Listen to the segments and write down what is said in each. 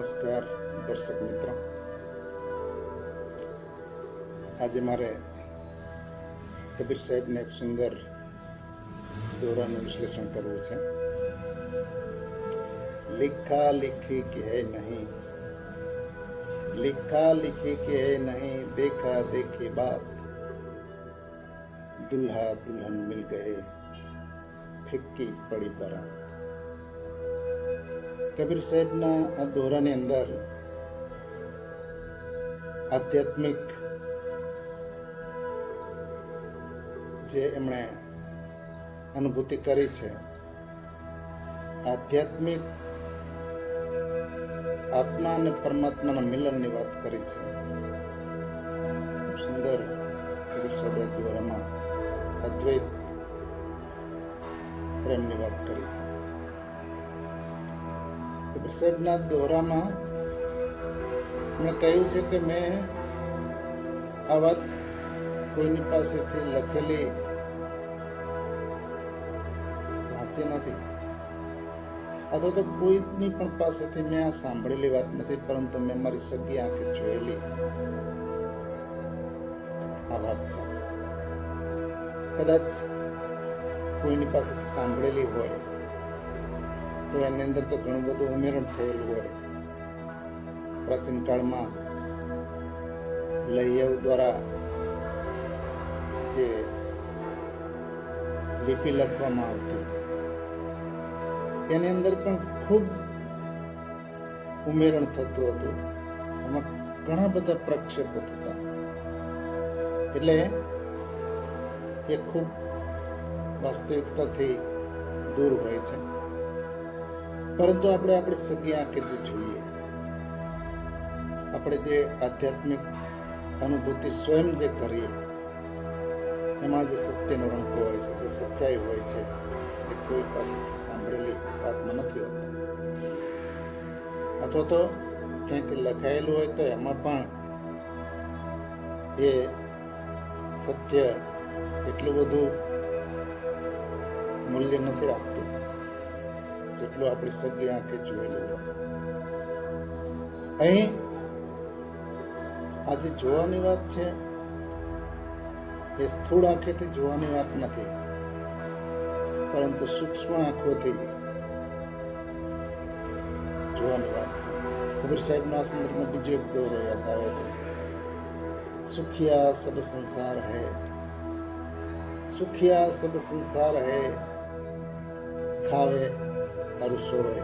નમસ્કાર દર્શક મિત્રો આજે મારે કબીર સાહેબને એક સુંદર દોરાનું વિશ્લેષણ विश्लेषण करव लिखा लिखी के नहीं लिखा लिखी के नहीं देखा देखे बाप। दुल्हा दुल्हन मिल गए, फिक्की पड़ी बरात। કબીર સાહેબના આ દોરાની અંદર આધ્યાત્મિક જે એમણે અનુભૂતિ કરી છે, આધ્યાત્મિક આત્મા અને પરમાત્માના મિલનની વાત કરી છે. સુંદર કબીર સાહેબે દોરામાં અદ્વૈત પ્રેમની વાત કરી છે. કબીર દોરામાં મેં કહ્યું છે કે મેં આ વાત કોઈની પાસેથી લખેલી વાંચી નથી. અથવા તો કોઈની પણ પાસેથી મેં આ સાંભળેલી વાત નથી, પરંતુ મેં મારી સગી આંખે જોયેલી આ વાત છે. કદાચ કોઈની પાસેથી સાંભળેલી હોય તો એની અંદર તો ઘણું બધું ઉમેરણ થયેલું હોય. પ્રાચીન કાળમાં લૈયવ દ્વારા જે લિપિ લખવામાં આવતી એની અંદર પણ ખૂબ ઉમેરણ થતું હતું. એમાં ઘણા બધા પ્રક્ષેપો થતા. એટલે એ ખૂબ વાસ્તવિકતાથી દૂર હોય છે. પરંતુ આપણે આપણી સગી આંખે જે જોઈએ, આપણે જે આધ્યાત્મિક અનુભૂતિ સ્વયં જે કરીએ, એમાં જે સત્યનો રણકો હોય છે, જે સચ્ચાઈ હોય છે, એ કોઈ પાસેથી સાંભળેલી વાતમાં નથી હોતી. અથવા તો ક્યાંયથી લખાયેલું હોય તો એમાં પણ એ સત્ય એટલું બધું મૂલ્ય નથી રાખતું. જેટલું આપણી સગી આંખે જોયેલું હોય. અહીં આજે જોવાની વાત છે, એ સ્થૂળ આંખેથી જોવાની વાત નથી, પરંતુ સૂક્ષ્મ આંખોથી જોવાની વાત છે. કબીર સાહેબના સંદર્ભમાં બીજો એક દોરો યાદ આવે છે. સુખિયા સબ સંસાર હૈ. સુખિયા સબ સંસાર હૈ. ખાવે और सोए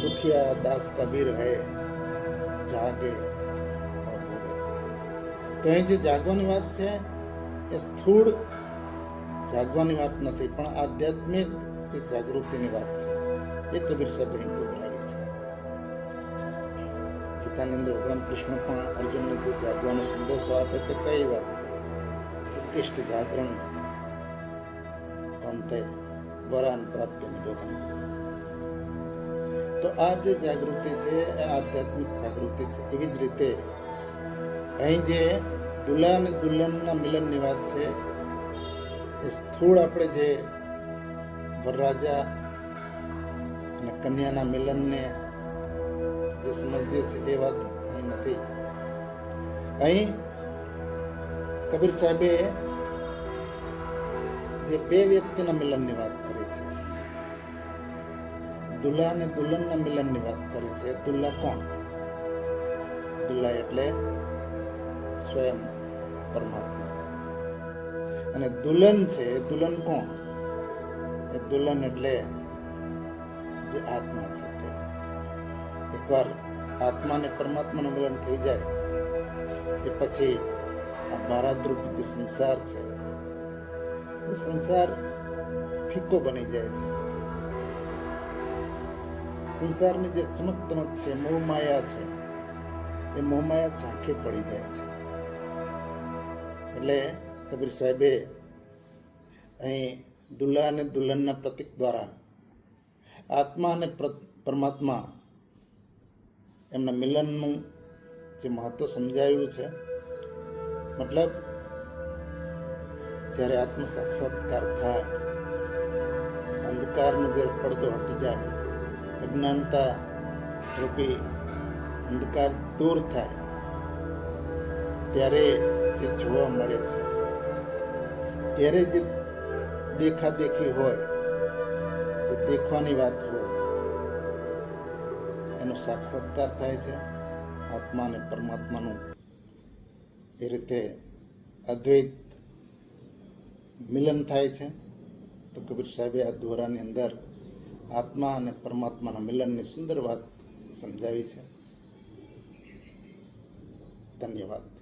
दुखिया दास कबीर है જાગે और बोले તો અહીં જે જાગવાની વાત છે એ સ્થૂળ જાગવાની વાત નથી પણ આધ્યાત્મિક જે જાગૃતિની વાત છે એ કબીર સાહેબ અહીં દોહરાવી છે ગીતાની અંદર ભગવાન કૃષ્ણ પણ અર્જુનને જે જાગવાનો સંદેશો આપે છે કઈ વાત છે ઉત્કિષ્ટ જાગરણ પંથે વરાન પ્રાપ્ય નિબોધન તો આ જે જાગૃતિ છે એ આધ્યાત્મિક જાગૃતિ છે એવી જ રીતે અહીં જે દુલ્હા અને દુલ્હનના મિલનની વાત છે એ સ્થૂળ આપણે જે વરરાજા અને કન્યાના મિલનને જે સમજીએ છીએ એ વાત અહીં નથી અહીં કબીર સાહેબે જે બે વ્યક્તિના મિલનની વાત કરી છે દુલ્હા અને દુલ્હનના મિલનની વાત કરી છે. દુલ્હા કોણ? દુલ્હા એટલે સ્વયં પરમાત્મા. અને દુલ્હન છે દુલ્હન કોણ? એ દુલ્હન એટલે જે આત્મા છે તે. એકવાર આત્મા અને પરમાત્માનું મિલન થઈ જાય, એ પછી આ બારાદ્રુપ જે સંસાર છે, એ સંસાર ફીકો બની જાય છે. સંસારની જે ચમક તમક છે, મોહમાયા છે, એ મોહમાયા ઝાંખે પડી જાય છે. એટલે કબીર સાહેબે અહીં દુલ્હા અને દુલ્હનના પ્રતિક દ્વારા આત્મા અને પરમાત્મા એમના મિલનનું જે મહત્વ સમજાવ્યું છે, મતલબ જ્યારે આત્મ સાક્ષાત્કાર થાય, અંધકારનો જ્યારે પડદો હટી જાય અજ્ઞાનતા રૂપી અંધકાર દૂર થાય, ત્યારે જે જોવા મળે છે. ત્યારે જે દેખાદેખી હોય, જે દેખવાની વાત હોય, એનો સાક્ષાત્કાર થાય છે. આત્મા અને પરમાત્માનું એ રીતે અદ્વૈત મિલન થાય છે. તો કબીર સાહેબે આ દોરાની અંદર આત્મા અને પરમાત્માના મિલનની સુંદર વાત સમજાવી છે. ધન્યવાદ.